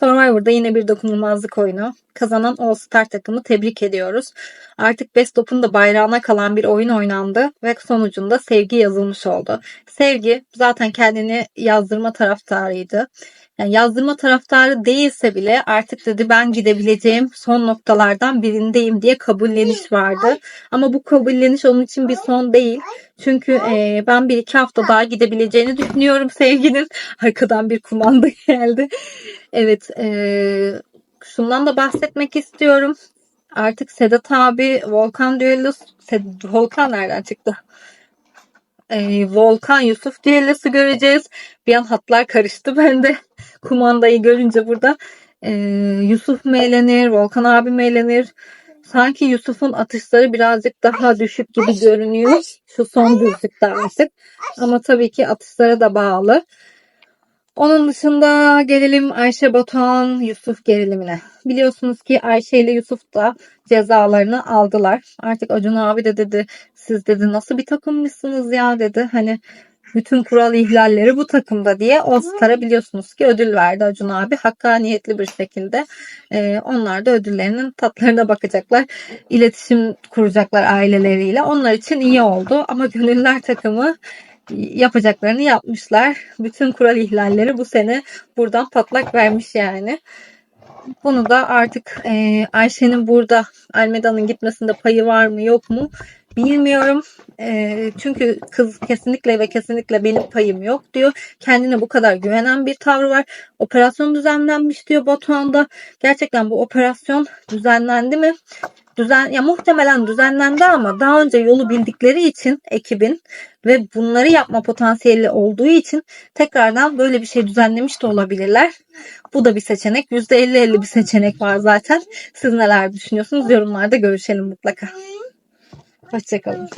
Survivor'da yine bir dokunulmazlık oyunu. Kazanan All Star takımı tebrik ediyoruz. Artık Best of'un da bayrağına kalan bir oyun oynandı ve sonucunda sevgi yazılmış oldu. Sevgi zaten kendini yazdırma taraftarıydı. Yani yazdırma taraftarı değilse bile artık dedi ben gidebileceğim son noktalardan birindeyim diye kabulleniş vardı. Ama bu kabulleniş onun için bir son değil. Çünkü e, ben bir iki hafta daha gidebileceğini düşünüyorum sevginin. Arkadan bir kumanda geldi. Evet e, şundan da bahsetmek istiyorum. Artık Sedat abi Volkan düellosu Sed- Volkan nereden çıktı? Ee, Volkan Yusuf düellosu göreceğiz. Bir an hatlar karıştı bende. Kumandayı görünce burada ee, Yusuf mu eğlenir, Volkan abi mi eğlenir? Sanki Yusuf'un atışları birazcık daha düşük gibi görünüyor. Şu son düzlükte artık. Ama tabii ki atışlara da bağlı. Onun dışında gelelim Ayşe Batuhan Yusuf gerilimine. Biliyorsunuz ki Ayşe ile Yusuf da cezalarını aldılar. Artık Acun abi de dedi siz dedi nasıl bir takımmışsınız ya dedi. Hani bütün kural ihlalleri bu takımda diye All Star'a biliyorsunuz ki ödül verdi Acun abi. Hakkaniyetli bir şekilde. Ee, onlar da ödüllerinin tatlarına bakacaklar. İletişim kuracaklar aileleriyle. Onlar için iyi oldu. Ama Gönüller takımı yapacaklarını yapmışlar. Bütün kural ihlalleri bu sene buradan patlak vermiş yani. Bunu da artık e, Ayşe'nin burada Almeda'nın gitmesinde payı var mı yok mu bilmiyorum. E, çünkü kız kesinlikle ve kesinlikle benim payım yok diyor. Kendine bu kadar güvenen bir tavrı var. Operasyon düzenlenmiş diyor Batuhan'da. Gerçekten bu operasyon düzenlendi mi? Düzen, ya muhtemelen düzenlendi ama daha önce yolu bildikleri için ekibin ve bunları yapma potansiyeli olduğu için tekrardan böyle bir şey düzenlemiş de olabilirler. Bu da bir seçenek. %50-50 bir seçenek var zaten. Siz neler düşünüyorsunuz? Yorumlarda görüşelim mutlaka. Hoşçakalın.